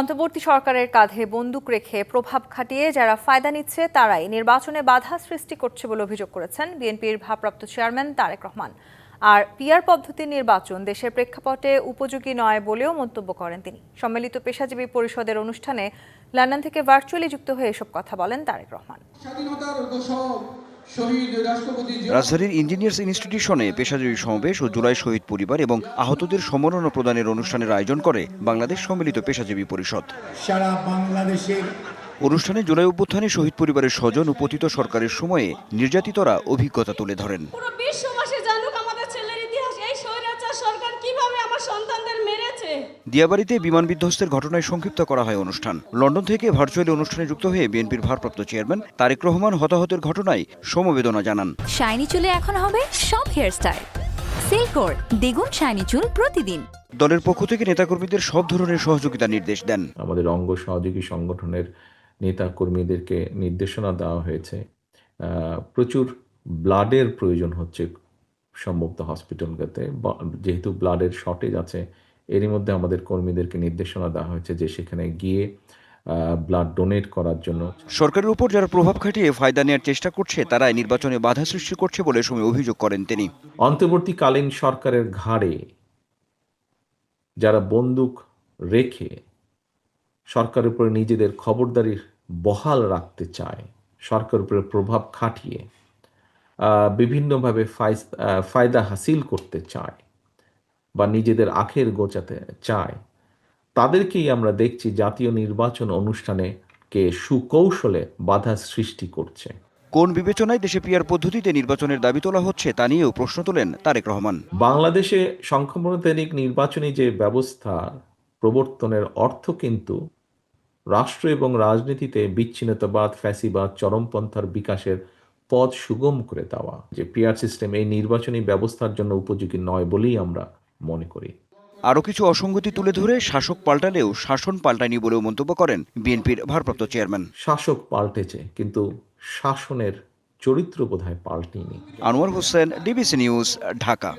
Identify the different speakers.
Speaker 1: অন্তর্বর্তী সরকারের কাঁধে বন্দুক রেখে প্রভাব খাটিয়ে যারা ফায়দা নিচ্ছে তারাই নির্বাচনে বাধা সৃষ্টি করছে বলে অভিযোগ করেছেন বিএনপির ভারপ্রাপ্ত চেয়ারম্যান তারেক রহমান আর পিয়ার পদ্ধতির নির্বাচন দেশের প্রেক্ষাপটে উপযোগী নয় বলেও মন্তব্য করেন তিনি সম্মিলিত পেশাজীবী পরিষদের অনুষ্ঠানে লন্ডন থেকে ভার্চুয়ালি যুক্ত হয়ে এসব কথা বলেন তারেক রহমান
Speaker 2: রাজধানীর ইঞ্জিনিয়ার্স ইনস্টিটিউশনে পেশাজীবী সমাবেশ ও জুলাই শহীদ পরিবার এবং আহতদের সম্মাননা প্রদানের অনুষ্ঠানের আয়োজন করে বাংলাদেশ সম্মিলিত পেশাজীবী পরিষদ অনুষ্ঠানে জুলাই অভ্যুত্থানে শহীদ পরিবারের স্বজন ও পতিত সরকারের সময়ে নির্যাতিতরা অভিজ্ঞতা তুলে ধরেন
Speaker 3: আমাদের ছেলের ইতিহাস এই সরকার কিভাবে আমার সন্তানদের
Speaker 2: দিয়াবাড়িতে বিমান বিধ্বস্তের ঘটনায় সংক্ষিপ্ত করা হয় অনুষ্ঠান লন্ডন থেকে ভার্চুয়ালি অনুষ্ঠানে যুক্ত হয়ে বিএনপির ভারপ্রাপ্ত চেয়ারম্যান তারেক রহমান হতাহতের ঘটনায় সমবেদনা জানান শাইনি চুলে এখন হবে সব হেয়ারস্টাইল সিল্কোর দ্বিগুণ শাইনি চুল প্রতিদিন দলের পক্ষ থেকে নেতাকর্মীদের সব ধরনের সহযোগিতা নির্দেশ দেন
Speaker 4: আমাদের অঙ্গ সহযোগী সংগঠনের নেতাকর্মীদেরকে নির্দেশনা দেওয়া হয়েছে প্রচুর ব্লাডের প্রয়োজন হচ্ছে সম্ভবত হসপিটালগুলোতে যেহেতু ব্লাডের শর্টেজ আছে এরই মধ্যে আমাদের কর্মীদেরকে নির্দেশনা দেওয়া হয়েছে যে সেখানে গিয়ে ব্লাড ডোনেট করার জন্য
Speaker 2: সরকারের উপর যারা প্রভাব খাটিয়ে ফায়দা নেওয়ার চেষ্টা করছে এই নির্বাচনে বাধা সৃষ্টি করছে বলে সময় অভিযোগ করেন তিনি
Speaker 4: অন্তর্বর্তীকালীন সরকারের ঘাড়ে যারা বন্দুক রেখে সরকারের উপরে নিজেদের খবরদারির বহাল রাখতে চায় সরকার উপরে প্রভাব খাটিয়ে বিভিন্নভাবে ফায়দা হাসিল করতে চায় বা নিজেদের আখের গোচাতে চায় তাদেরকেই আমরা দেখছি জাতীয় নির্বাচন অনুষ্ঠানে কে সুকৌশলে বাধা সৃষ্টি করছে
Speaker 2: কোন বিবেচনায় দেশে পিয়ার পদ্ধতিতে নির্বাচনের দাবি তোলা হচ্ছে তা নিয়েও প্রশ্ন তোলেন তারেক রহমান
Speaker 4: বাংলাদেশে সংখ্যামতানিক নির্বাচনী যে ব্যবস্থা প্রবর্তনের অর্থ কিন্তু রাষ্ট্র এবং রাজনীতিতে বিচ্ছিন্নতাবাদ ফ্যাসিবাদ চরমপন্থার বিকাশের পথ সুগম করে দেওয়া যে পিয়ার সিস্টেম এই নির্বাচনী ব্যবস্থার জন্য উপযোগী নয় বলেই আমরা মনে করি
Speaker 2: আরও কিছু অসঙ্গতি তুলে ধরে শাসক পাল্টালেও শাসন পাল্টায়নি বলেও মন্তব্য করেন বিএনপির ভারপ্রাপ্ত চেয়ারম্যান
Speaker 4: শাসক পাল্টেছে কিন্তু শাসনের চরিত্র বোধহয় পাল্টেনি
Speaker 2: আনোয়ার হোসেন ডিবিসি নিউজ ঢাকা